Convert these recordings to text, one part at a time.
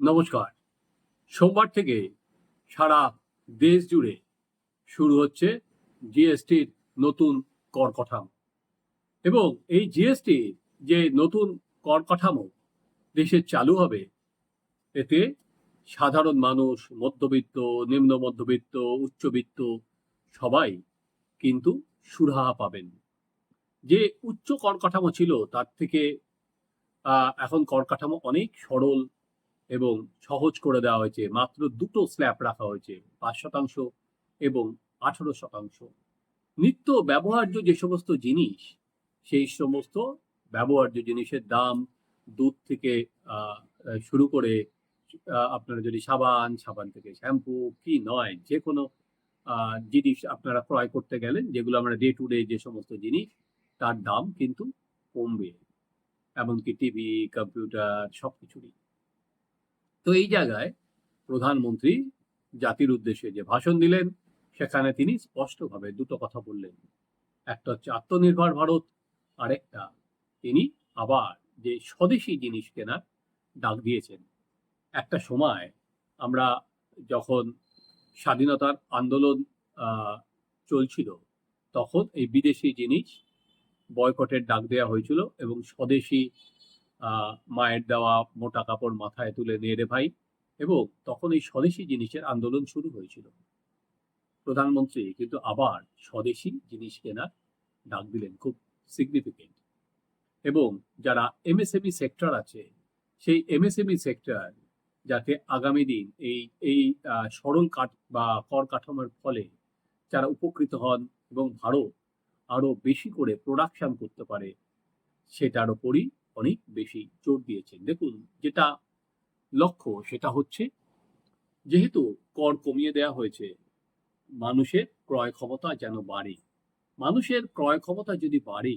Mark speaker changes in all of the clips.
Speaker 1: নমস্কার। সোমবার থেকে সারা দেশ জুড়ে শুরু হচ্ছে জিএসটির নতুন কর কাঠামো এবং এই জিএসটি যে নতুন কর কাঠামো দেশে চালু হবে, এতে সাধারণ মানুষ, মধ্যবিত্ত, নিম্ন মধ্যবিত্ত, উচ্চবিত্ত সবাই কিন্তু সুরাহা পাবেন। যে উচ্চ কর কাঠামো ছিল, তার থেকে এখন কর কাঠামো অনেক সরল এবং সহজ করে দেওয়া হয়েছে। মাত্র দুটো স্ল্যাব রাখা হয়েছে, পাঁচ শতাংশ এবং আঠারো শতাংশ। নিত্য ব্যবহার্য যে সমস্ত জিনিস, সেই সমস্ত ব্যবহার্য জিনিসের দাম দুধ থেকে শুরু করে আপনারা যদি সাবান সাবান থেকে শ্যাম্পু কি নয়, যে কোনো জিনিস আপনারা ক্রয় করতে গেলেন যেগুলো আমরা ডে টু ডে যে সমস্ত জিনিস, তার দাম কিন্তু কমবে। এমনকি টিভি, কম্পিউটার সব কিছুরই তো এই জায়গায় প্রধানমন্ত্রী জাতির উদ্দেশ্যে যে ভাষণ দিলেন, সেখানে তিনি স্পষ্টভাবে দুটো কথা বললেন। একটা হচ্ছে আত্মনির্ভর ভারত, আরেকটা তিনি আবার যে স্বদেশি জিনিস কেনার ডাক দিয়েছেন। একটা সময় আমরা যখন স্বাধীনতার আন্দোলন চলছিল, তখন এই বিদেশি জিনিস বয়কটের ডাক দেওয়া হয়েছিল এবং স্বদেশি মায়ের দেওয়া মোটা কাপড় মাথায় তুলে নিয়ে রে ভাই। এবং তখন এই স্বদেশি জিনিসের আন্দোলন শুরু হয়েছিল। প্রধানমন্ত্রী কিন্তু আবার স্বদেশি জিনিস কেনার ডাক দিলেন খুব সিগনিফিকেন্ট এবং যারা এমএসএমই সেক্টর আছে, সেই এমএসএমই সেক্টর যাতে আগামী দিন এই এই সরল কাঠ বা কর কাঠামোর ফলে যারা উপকৃত হন এবং ভারত আরও বেশি করে প্রোডাকশন করতে পারে, সেটার ওপরই অনেক বেশি জোর দিয়েছেন। দেখুন, যেটা লক্ষ্য সেটা হচ্ছে, যেহেতু কর কমিয়ে দেওয়া হয়েছে, মানুষের ক্রয় ক্ষমতা যেন বাড়ে। মানুষের ক্রয় ক্ষমতা যদি বাড়ে,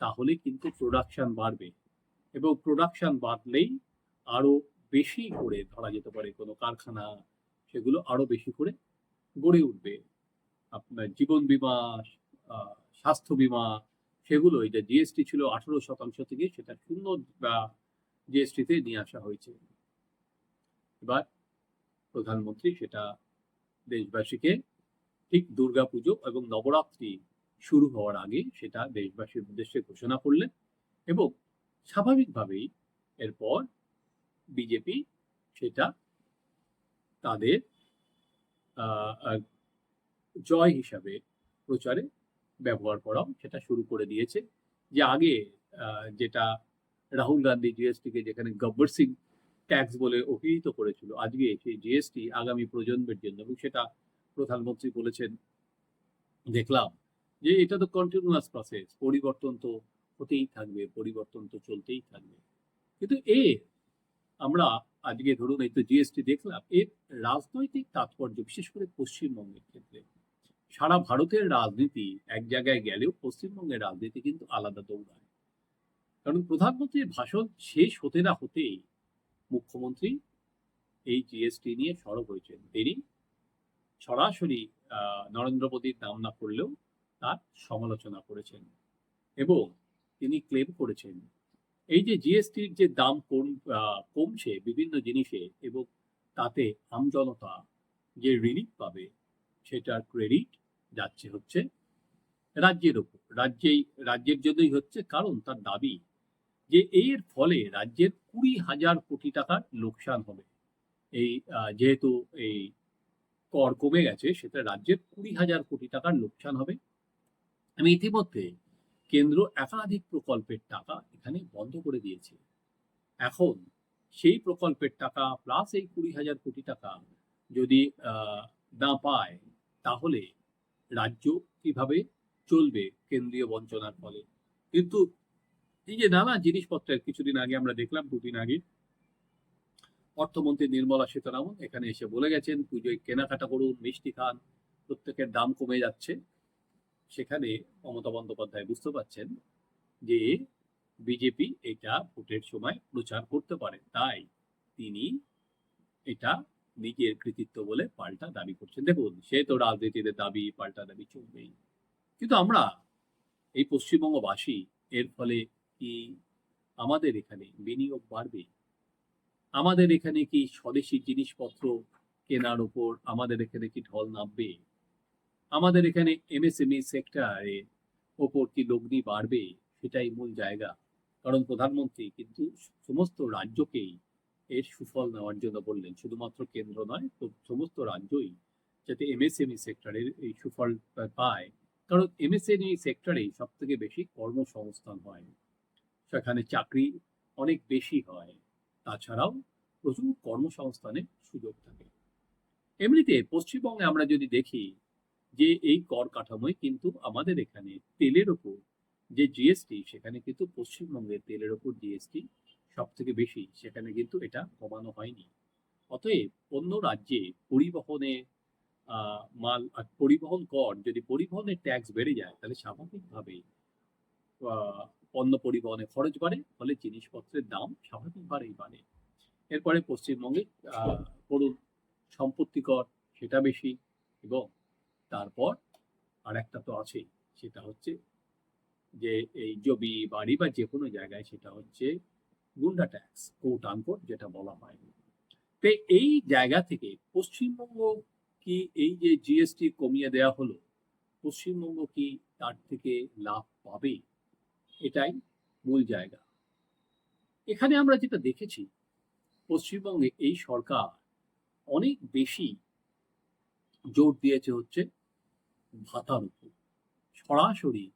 Speaker 1: তাহলে কিন্তু প্রোডাকশন বাড়বে এবং প্রোডাকশন বাড়লেই আরও বেশি করে ধরা যেতে পারে কোনো কারখানা, সেগুলো আরও বেশি করে গড়ে উঠবে। আপনার জীবন বিমা স্বাস্থ্য বীমা সেগুলো যে জিএসটি ছিল আঠারো শতাংশ থেকে সেটা শূন্য বা জিএসটিতে নিয়ে আসা হয়েছে। এবার প্রধানমন্ত্রী সেটা দেশবাসীকে ঠিক দুর্গাপুজো এবং নবরাত্রি শুরু হওয়ার আগে সেটা দেশবাসীর উদ্দেশ্যে ঘোষণা করলেন এবং স্বাভাবিকভাবেই এরপর বিজেপি সেটা তাদের জয় হিসাবে প্রচারে ব্যবহার করাও, সেটা শুরু করে দিয়েছে। যে আগে যেটা রাহুল গান্ধী জিএসটিকে যেখানে গব্বর সিং ট্যাক্স বলে অভিহিত করেছিল, আজকে সেই জিএসটি আগামী প্রজন্মের জন্য, এবং সেটা প্রধানমন্ত্রী বলেছেন, দেখলাম যে এটা তো কন্টিনিউয়াস প্রসেস পরিবর্তন তো হতেই থাকবে, পরিবর্তন তো চলতেই থাকবে। কিন্তু এ, আমরা আজকে ধরুন এই তো জিএসটি দেখলাম, এর রাজনৈতিক তাৎপর্য, বিশেষ করে পশ্চিমবঙ্গের ক্ষেত্রে সারা ভারতের রাজনীতি এক জায়গায় গেলেও পশ্চিমবঙ্গের রাজনীতি কিন্তু আলাদা দৌড়ায়। কারণ প্রধানমন্ত্রীর ভাষণ শেষ হতে না হতেই মুখ্যমন্ত্রী এই জিএসটি নিয়ে সরব হয়েছেন। তিনি সরাসরি নরেন্দ্র মোদীর নাম না করলেও তার সমালোচনা করেছেন এবং তিনি ক্লেম করেছেন। এই যে জিএসটির যে দাম কম কমছে বিভিন্ন জিনিসে এবং তাতে আমজনতা যে রিলিফ পাবে সেটার ক্রেডিট যাচ্ছে হচ্ছে রাজ্যের ওপর। রাজ্যেই, রাজ্যের জন্যই হচ্ছে কারণ তার দাবি যে এর ফলে রাজ্যের কুড়ি হাজার কোটি টাকার লোকসান হবে। এই যেহেতু এই কর কমে গেছে, সেটা রাজ্যের কুড়ি হাজার কোটি টাকার লোকসান হবে। আমি ইতিমধ্যে কেন্দ্র একাধিক প্রকল্পের টাকা এখানে বন্ধ করে দিয়েছে। এখন সেই প্রকল্পের টাকা প্লাস এই কুড়ি হাজার কোটি টাকা যদি না পায়, তাহলে রাজ্য কীভাবে চলবে কেন্দ্রীয় বঞ্চনার ফলে? কিন্তু এই যে নানা জিনিসপত্রের কিছুদিন আগে আমরা দেখলাম, দুদিন আগে, অর্থমন্ত্রী নির্মলা সীতারামন এখানে এসে বলে গেছেন, পুজোয় কেনাকাটা করুন, মিষ্টি খান, প্রত্যেকের দাম কমে যাচ্ছে। সেখানে মমতা বন্দ্যোপাধ্যায় বুঝতে পারছেন যে বিজেপি এটা ভোটের সময় প্রচার করতে পারে। তাই তিনি এটা নিজের কৃতিত্ব বলে পাল্টা দাবি করছেন। দেখুন, সে তো রাজনীতিতে দাবি, পাল্টা দাবি চলবেই। কিন্তু আমরা এই পশ্চিমবঙ্গবাসী, এর ফলে কি আমাদের এখানে বিনিয়োগ বাড়বে? আমাদের এখানে কি স্বদেশি জিনিসপত্র কেনার উপর আমাদের এখানে কি ঢল নামবে? আমাদের এখানে এমএসএমই সেক্টরে ওপর কি লগ্নি বাড়বে? সেটাই মূল জায়গা। কারণ প্রধানমন্ত্রী কিন্তু সমস্ত রাজ্যকেই এর সুফল নেওয়ার জন্য বললেন, শুধুমাত্র কেন্দ্র নয় সমস্ত রাজ্যই যাতে এমএসএমই সেক্টরের এই সুফল পায়। কারণ এমএসএমই সেক্টরেই সব থেকে বেশি কর্মসংস্থান হয়। সেখানে চাকরি অনেক বেশি হয়। তাছাড়াও প্রচুর কর্মসংস্থানের সুযোগ থাকে। এমনিতে পশ্চিমবঙ্গে আমরা যদি দেখি যে এই কর কাঠামোয় কিন্তু আমাদের এখানে তেলের ওপর যে জিএসটি সেখানে কিন্তু পশ্চিমবঙ্গের তেলের ওপর জিএসটি সব থেকে বেশি সেখানে কিন্তু এটা কমানো হয়নি। অতএব অন্য রাজ্যে পরিবহনে মাল পরিবহন কর যদি পরিবহনের ট্যাক্স বেড়ে যায় তাহলে স্বাভাবিকভাবেই আহ, পণ্য পরিবহনে খরচ বাড়ে ফলে জিনিসপত্রের দাম স্বাভাবিকভাবেই বাড়ে। এরপরে পশ্চিমবঙ্গে ধরুন সম্পত্তি কর সেটা বেশি এবং তারপর আর একটা তো আছেই সেটা হচ্ছে যে এই জমি বাড়ি বা যে কোনো জায়গায় সেটা হচ্ছে গুন্ডা ট্যাক্স কোট আনকোট যেটা বলা হয় তো এই জায়গা থেকে পশ্চিমবঙ্গ কি এই যে জিএসটি কমিয়ে দেওয়া হলো, পশ্চিমবঙ্গ কি তার থেকে লাভ পাবে? এটাই মূল জায়গা। এখানে আমরা যেটা দেখেছি, পশ্চিমবঙ্গে এই সরকার অনেক বেশি জোর দিয়েছে হচ্ছে ভাতার উপর। সরাসরি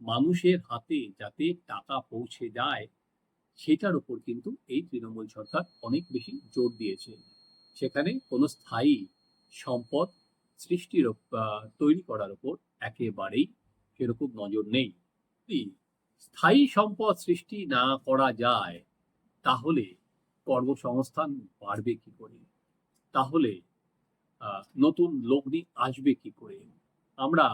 Speaker 1: মানুষের হাতে যাতে টাকা পৌঁছে যায় সেটার উপর কিন্তু এই তৃণমূল সরকার অনেক বেশি জোর দিয়েছে। সেখানে কোনো স্থায়ী সম্পদ সৃষ্টির তৈরি করার উপর একেবারেই সেরকম নজর নেই। স্থায়ী সম্পদ সৃষ্টি না করা যায়, তাহলে কর্মসংস্থান বাড়বে কি করে? তাহলে নতুন লগ্নি আসবে কি করে? আমরা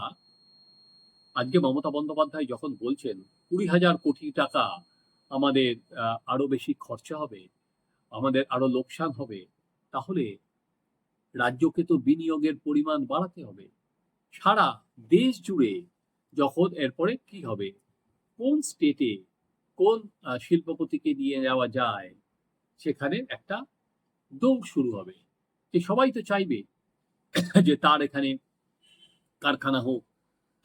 Speaker 1: আজকে মমতা বন্দ্যোপাধ্যায় যখন বলছেন, কুড়ি হাজার কোটি টাকা আমাদের আরও বেশি খরচা হবে, আমাদের আরও লোকসান হবে, তাহলে রাজ্যকে তো বিনিয়োগের পরিমাণ বাড়াতে হবে। সারা দেশ জুড়ে যখন এরপরে কি হবে? কোন স্টেটে কোন শিল্পপতিকে নিয়ে যাওয়া যায়, সেখানে একটা দৌড় শুরু হবে। যে সবাই তো চাইবে যে তার এখানে কারখানা হোক,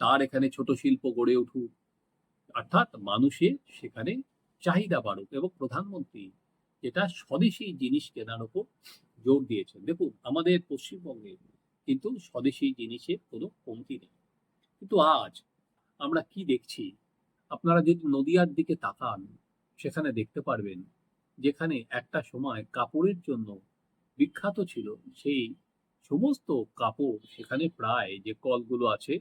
Speaker 1: তার এখানে ছোট শিল্প গড়ে উঠুক, অর্থাৎ মানুষের সেখানে চাহিদা বাড়ুক এবং প্রধানমন্ত্রী যেটা স্বদেশি জিনিস কেনার উপর জোর দিয়েছেন। দেখুন, আমাদের পশ্চিমবঙ্গে কিন্তু স্বদেশি জিনিসের কোনো কমতি নেই। কিন্তু আজ আমরা কি দেখছি? আপনারা যদি নদিয়ার দিকে তাকান, সেখানে দেখতে পারবেন যেখানে একটা সময় কাপড়ের জন্য বিখ্যাত ছিল সেই সমস্ত কাপড় সেখানে প্রায় যে কলগুলো আছে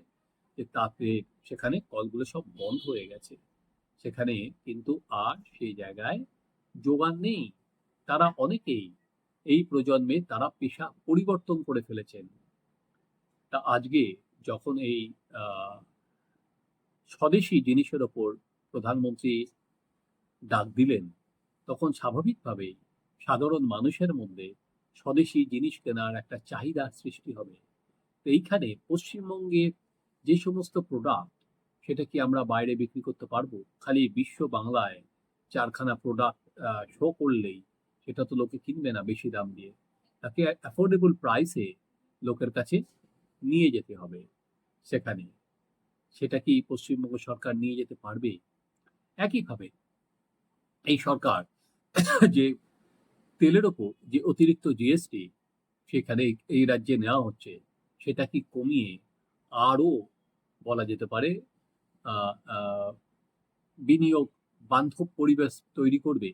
Speaker 1: তাতে সেখানে কলগুলো সব বন্ধ হয়ে গেছে। সেখানে কিন্তু আর সেই জায়গায় যোগান নেই। তারা অনেকেই এই প্রজন্মে তারা পেশা পরিবর্তন করে ফেলেছেন। তা আজকে যখন এই স্বদেশি জিনিসের ওপর প্রধানমন্ত্রী ডাক দিলেন, তখন স্বাভাবিকভাবেই সাধারণ মানুষের মধ্যে স্বদেশি জিনিস কেনার একটা চাহিদা সৃষ্টি হবে। তো এইখানে পশ্চিমবঙ্গের যে সমস্ত প্রোডাক্ট সেটা কি আমরা বাইরে বিক্রি করতে পারব? খালি বিশ্ব বাংলায় চারখানা প্রোডাক্ট শো করলেই সেটা তো লোকে কিনবে না বেশি দাম দিয়ে। তাকে অ্যাফোর্ডেবল প্রাইসে লোকের কাছে নিয়ে যেতে হবে সেখানে। সেটা কি পশ্চিমবঙ্গ সরকার নিয়ে যেতে পারবে? একইভাবে এই সরকার যে তেলের ওপর যে অতিরিক্ত জিএসটি সেখানে এই রাজ্যে নেওয়া হচ্ছে, সেটা কি কমিয়ে আরও বলা যেতে পারে বিনিয়োগ, বান্ধব পরিবেশ তৈরি করবে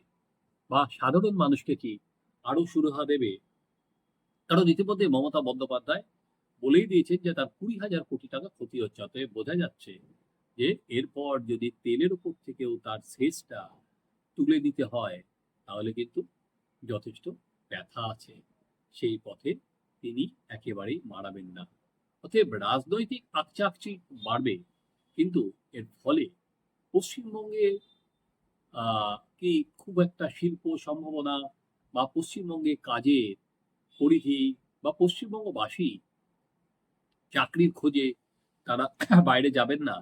Speaker 1: বা সাধারণ মানুষকে কি আরও সুরাহা দেবে? কারণ ইতিমধ্যে মমতা বন্দ্যোপাধ্যায় বলেই দিয়েছেন যে তার কুড়ি হাজার কোটি টাকা ক্ষতি হচ্ছে, অতএব বোঝা যাচ্ছে যে এরপর যদি তেলের উপর থেকেও তার শেষটা তুলে নিতে হয়, তাহলে কিন্তু যথেষ্ট ব্যথা আছে। সেই পথে তিনি একেবারেই মারাবেন না। অতএব রাজনৈতিক আকচাকচি বাড়বে। কিন্তু এর ফলে পশ্চিমবঙ্গে কি খুব একটা শিল্প সম্ভাবনা বা পশ্চিমবঙ্গে কাজের পরিধি বা পশ্চিমবঙ্গবাসী চাকরির খোঁজে তারা বাইরে যাবেন না।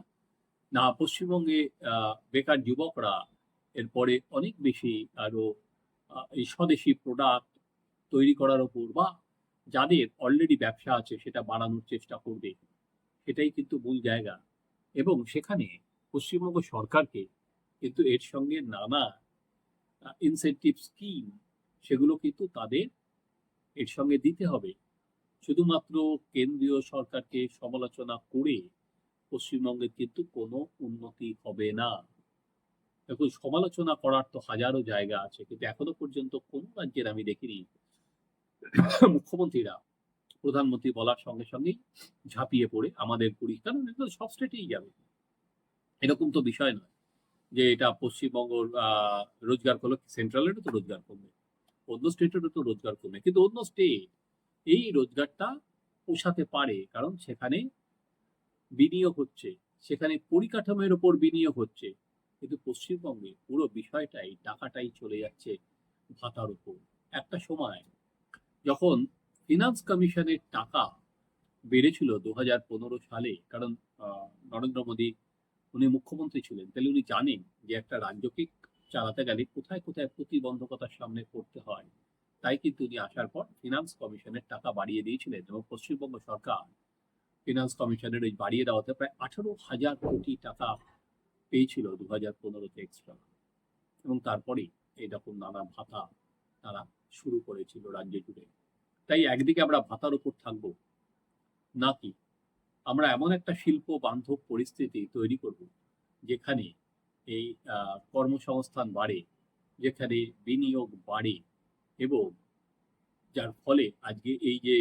Speaker 1: না পশ্চিমবঙ্গে বেকার যুবকরা এরপরে অনেক বেশি আরও আহ, এই স্বদেশি প্রোডাক্ট তৈরি করার ওপর বা যাদের অলরেডি ব্যবসা আছে সেটা বাড়ানোর চেষ্টা করবে সেটাই কিন্তু মূল জায়গা। এবং সেখানে পশ্চিমবঙ্গ সরকারকে কিন্তু এর সঙ্গে নানা ইনসেন্টিভ স্কিম সেগুলো কিন্তু তাদের এর সঙ্গে দিতে হবে। শুধুমাত্র কেন্দ্রীয় সরকারকে সমালোচনা করে পশ্চিমবঙ্গের কিন্তু কোনো উন্নতি হবে না। দেখুন, সমালোচনা করার তো হাজারো জায়গা আছে, কিন্তু এখনও পর্যন্ত কোন রাজ্যের আমি দেখিনি। মুখ্যমন্ত্রীরা প্রধানমন্ত্রী বলার সঙ্গে সঙ্গেই ঝাঁপিয়ে পড়ে আমাদের পুরী। কারণ সব স্টেটেই যাবে। এরকম তো বিষয় নয় যে এটা পশ্চিমবঙ্গ রোজগার করল সেন্ট্রালেরও তো রোজগার কমবে, অন্য স্টেটেরও তো রোজগার কমবে। কিন্তু অন্য স্টেট এই রোজগারটা পোষাতে পারে, কারণ সেখানে বিনিয়োগ হচ্ছে, সেখানে পরিকাঠামোর ওপর বিনিয়োগ হচ্ছে। কিন্তু পশ্চিমবঙ্গে পুরো বিষয়টাই, টাকাটাই চলে যাচ্ছে ভাতার উপর একটা সময় যখন ফিনান্স কমিশনের টাকা বেড়েছিল দু হাজার পনেরো সালে, কারণ নরেন্দ্র মোদী উনি মুখ্যমন্ত্রী ছিলেন। তাহলে উনি জানেন যে একটা রাজ্যকে চালাতে গেলে কোথায় কোথায় প্রতিবন্ধকতার সামনে পড়তে হয়। তাই কিন্তু উনি আসার পর ফিনান্স কমিশনের টাকা বাড়িয়ে দিয়েছিলেন এবং পশ্চিমবঙ্গ সরকার ফিনান্স কমিশনের ওই বাড়িয়ে দেওয়াতে প্রায় আঠারো হাজার কোটি টাকা পেয়েছিল দু হাজার পনেরোতে এক্সট্রা এবং তারপরেই এইরকম নানা ভাতা তারা শুরু করেছিল রাজ্য জুড়ে। তাই একদিকে আমরা ভাতার উপর থাকব। নাকি আমরা এমন একটা শিল্প বান্ধব পরিস্থিতি তৈরি করব, যেখানে এই কর্মসংস্থান বাড়ে, যেখানে বিনিয়োগ বাড়ে এবং যার ফলে আজকে এই যে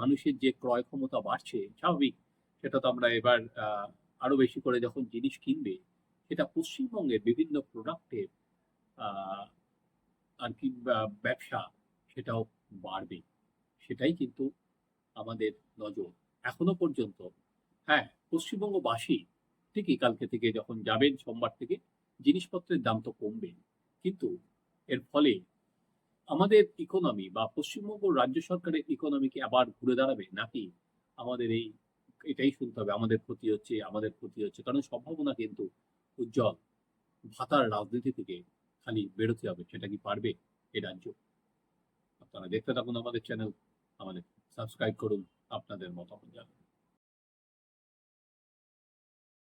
Speaker 1: মানুষের যে ক্রয় ক্ষমতা বাড়ছে, স্বাভাবিক, সেটা তো আমরা এবার আরও বেশি করে যখন জিনিস কিনবে, সেটা পশ্চিমবঙ্গের বিভিন্ন প্রোডাক্টের আর কি ব্যবসা সেটাও বাড়বে। সেটাই কিন্তু আমাদের নজর। এখনও পর্যন্ত হ্যাঁ পশ্চিমবঙ্গবাসী ঠিকই কালকে থেকে যখন যাবেন সোমবার থেকে, জিনিসপত্রের দাম তো কমবে। কিন্তু এর ফলে আমাদের ইকোনমি বা পশ্চিমবঙ্গ রাজ্য সরকারের ইকোনমিকে আবার ঘুরে দাঁড়াবে? নাকি আমাদের এই, এটাই শুনতে হবে, আমাদের ক্ষতি হচ্ছে, আমাদের ক্ষতি হচ্ছে। কারণ সম্ভাবনা কিন্তু উজ্জ্বল। ভাতার রাজনীতি থেকে খালি বেরোতে হবে, সেটা কি পারবে এ রাজ্য? আপনারা দেখতে থাকুন আমাদের চ্যানেল আমাদের সাবস্ক্রাইব করুন আপনাদের মতামত জানান।